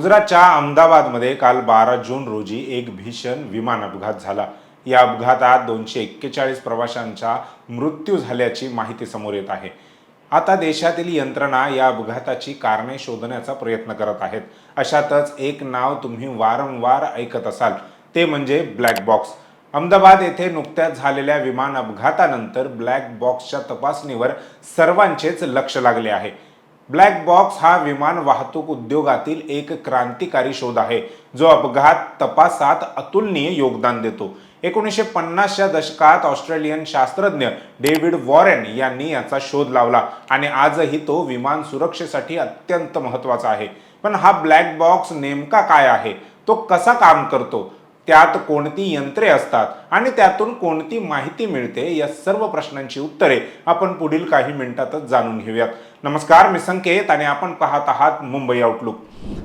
गुजरातच्या अहमदाबादमध्ये काल बारा जून रोजी एक भीषण विमान अपघात झाला. या अपघातात दोनशे एक्केचाळीस प्रवाशांचा मृत्यू झाल्याची माहिती समोर येत आहे. आता देशातील यंत्रणा या अपघाताची कारणे शोधण्याचा प्रयत्न करत आहेत. अशातच एक नाव तुम्ही वारंवार ऐकत असाल ते म्हणजे ब्लॅक बॉक्स. अहमदाबाद येथे नुकत्याच झालेल्या विमान अपघातानंतर ब्लॅक बॉक्सच्या तपासणीवर सर्वांचेच लक्ष लागले आहे. ब्लॅक बॉक्स हा विमान वाहतूक उद्योगातील एक क्रांतिकारी शोध आहे. जो अपघात तपासात अतुलनीय योगदान देतो. एकोणीसशे पन्नासच्या दशकात ऑस्ट्रेलियन शास्त्रज्ञ डेव्हिड वॉरेन यांनी याचा शोध लावला आणि आजही तो विमान सुरक्षेसाठी अत्यंत महत्त्वाचा आहे. पण हा ब्लॅक बॉक्स नेमका काय आहे? तो कसा काम करतो? त्यात कोणती यंत्रे असतात आणि त्यातून कोणती माहिती मिळते या सर्व प्रश्नांची उत्तरे आपण पुढील काही मिनिटातच जाणून घेऊयात. नमस्कार मी संकेत आणि आपण पाहत आहात मुंबई आउटलुक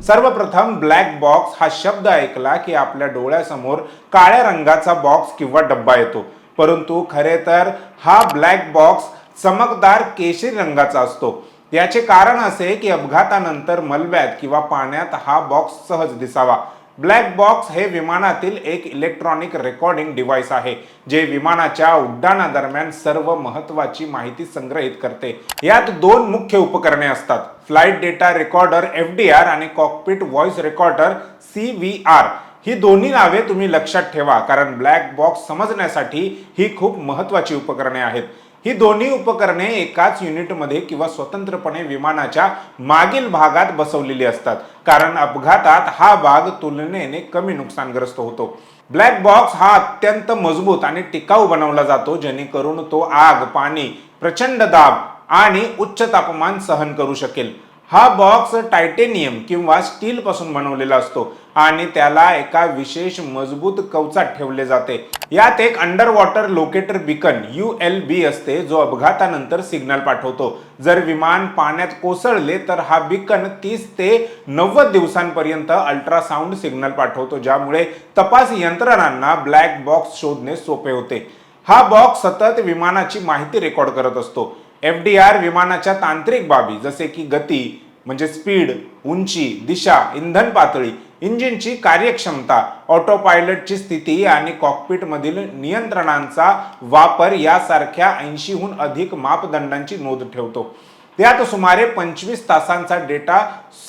सर्वप्रथम ब्लॅक बॉक्स हा शब्द ऐकला की आपल्या डोळ्यासमोर काळ्या रंगाचा बॉक्स किंवा डब्बा येतो. परंतु खरे तर हा ब्लॅक बॉक्स चमकदार केशरी रंगाचा असतो. याचे कारण असे की अपघातानंतर मलब्यात किंवा पाण्यात हा बॉक्स सहज दिसावा. ब्लॅक बॉक्स हे विमानातील एक इलेक्ट्रॉनिक रेकॉर्डिंग डिव्हाइस आहे जे विमानाच्या उड्डाणादरम्यान सर्व महत्वाची माहिती संग्रहित करते. यात दोन मुख्य उपकरणे असतात flight data recorder F D R आणि cockpit voice recorder C V R ही दोन्ही नावे तुम्ही लक्षात ठेवा कारण ब्लॅक बॉक्स समजण्यासाठी ही खूप महत्वाची उपकरणे आहेत. ही दोन्ही उपकरणे एकाच युनिटमध्ये किंवा स्वतंत्रपणे विमानाच्या मागील भागात बसवलेली असतात. कारण अपघातात हा भाग तुलनेने कमी नुकसानग्रस्त होतो. ब्लॅक बॉक्स हा अत्यंत मजबूत आणि टिकाऊ बनवला जातो जेणेकरून तो आग पाणी प्रचंड दाब आणि उच्च तापमान सहन करू शकेल. हा बॉक्स टायटेनियम किंवा स्टीलपासून बनवलेला असतो आणि त्याला एका विशेष मजबूत कवचात ठेवले जाते. यात एक underwater locator beacon U L B असते जो अपघातानंतर सिग्नल पाठवतो. जर विमान पाण्यात कोसळले तर हा बिकन तीस ते नव्वद दिवसांपर्यंत अल्ट्रासाऊंड सिग्नल पाठवतो ज्यामुळे तपास यंत्रणांना ब्लॅक बॉक्स शोधणे सोपे होते. हा बॉक्स सतत विमानाची माहिती रेकॉर्ड करत असतो. एफ डी आर विमानाच्या तांत्रिक बाबी जसे की गती म्हणजे स्पीड उंची दिशा इंधन पातळी इंजिनची कार्यक्षमता ऑटो पायलटची स्थिती आणि कॉकपिटमधील नियंत्रणांचा वापर यासारख्या ऐंशीहून अधिक मापदंडांची नोंद ठेवतो. त्यात सुमारे पंचवीस तासांचा डेटा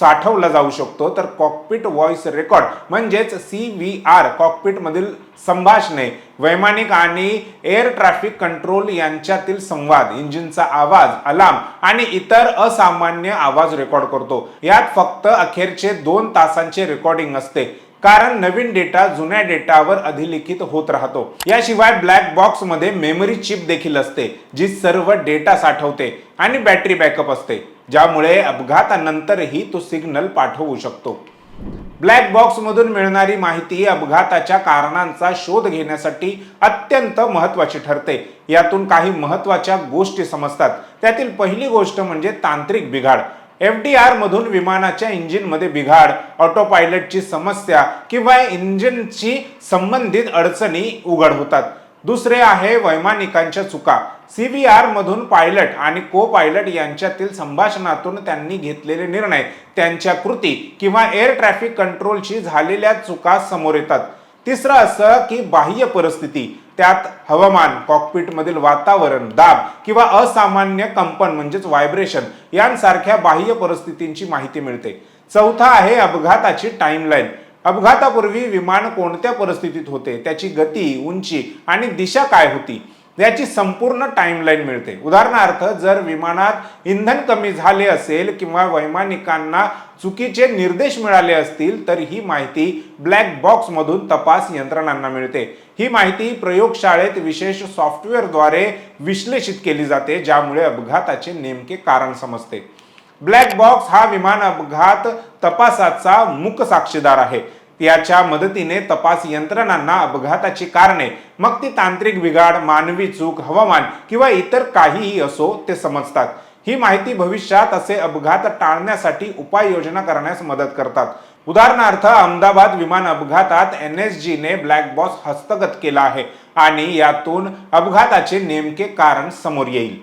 साठवला जाऊ शकतो. तर कॉकपिट व्हॉइस रेकॉर्ड म्हणजेच सी व्ही आर कॉकपिटमधील संभाषणे वैमानिक आणि एअर ट्रॅफिक कंट्रोल यांच्यातील संवाद इंजिनचा आवाज अलार्म आणि इतर असामान्य आवाज रेकॉर्ड करतो. यात फक्त अखेरचे दोन तासांचे रेकॉर्डिंग असते. कारण नवीन डेटा जुन्या डेटावर अधिलिखित होत राहतो. याशिवाय ब्लॅक बॉक्समध्ये मेमरी चिप देखील असते जी सर्व डेटा साठवते आणि बॅटरी बॅकअप असते ज्यामुळे अपघातानंतरही तो सिग्नल पाठवू शकतो. ब्लॅक बॉक्स मधून मिळणारी माहिती अपघाताच्या कारणांचा शोध घेण्यासाठी अत्यंत महत्वाची ठरते. यातून काही महत्त्वाच्या गोष्टी समजतात. त्यातील पहिली गोष्ट म्हणजे तांत्रिक बिघाड. एफ डी आर मधून विमानाच्या इंजिनमध्ये बिघाड ऑटो पायलटची समस्या किंवा इंजिनची संबंधित अडचणी उघड होतात. दुसरे आहे वैमानिकांच्या चुका. सी व्ही आरमधून पायलट आणि को पायलट यांच्यातील संभाषणातून त्यांनी घेतलेले निर्णय त्यांच्या कृती किंवा एअर ट्रॅफिक कंट्रोलची झालेल्या चुका समोर येतात. तिसरं असं की बाह्य परिस्थिती त्यात हवामान कॉकपिटमधील वातावरण दाब किंवा असामान्य कंपन म्हणजेच व्हायब्रेशन यांसारख्या बाह्य परिस्थितींची माहिती मिळते. चौथा आहे अपघाताची टाइमलाईन अपघातापूर्वी विमान कोणत्या परिस्थितीत होते त्याची गती उंची आणि दिशा काय होती? याची संपूर्ण टाइमलाईन मिळते. उदाहरणार्थ जर विमानात इंधन कमी झाले असेल किंवा वैमानिकांना चुकीचे निर्देश मिळाले असतील तर ही माहिती ब्लॅक बॉक्स मधून तपास यंत्रणांना मिळते. ही माहिती प्रयोगशाळेत विशेष सॉफ्टवेअरद्वारे विश्लेषित केली जाते ज्यामुळे अपघाताचे नेमके कारण समजते. ब्लॅक बॉक्स हा विमान अपघात तपासाचा मुख साक्षीदार आहे. याच्या मदतीने तपास यंत्रणांना अपघाताची कारणे मग ती तांत्रिक बिघाड मानवी चूक हवामान किंवा इतर काहीही असो ते समजतात. ही माहिती भविष्यात असे अपघात टाळण्यासाठी उपाययोजना करण्यास मदत करतात. उदाहरणार्थ अहमदाबाद विमान अपघातात एन एस जीने ब्लॅक बॉक्स हस्तगत केला आहे आणि यातून अपघाताचे नेमके कारण समोर येईल.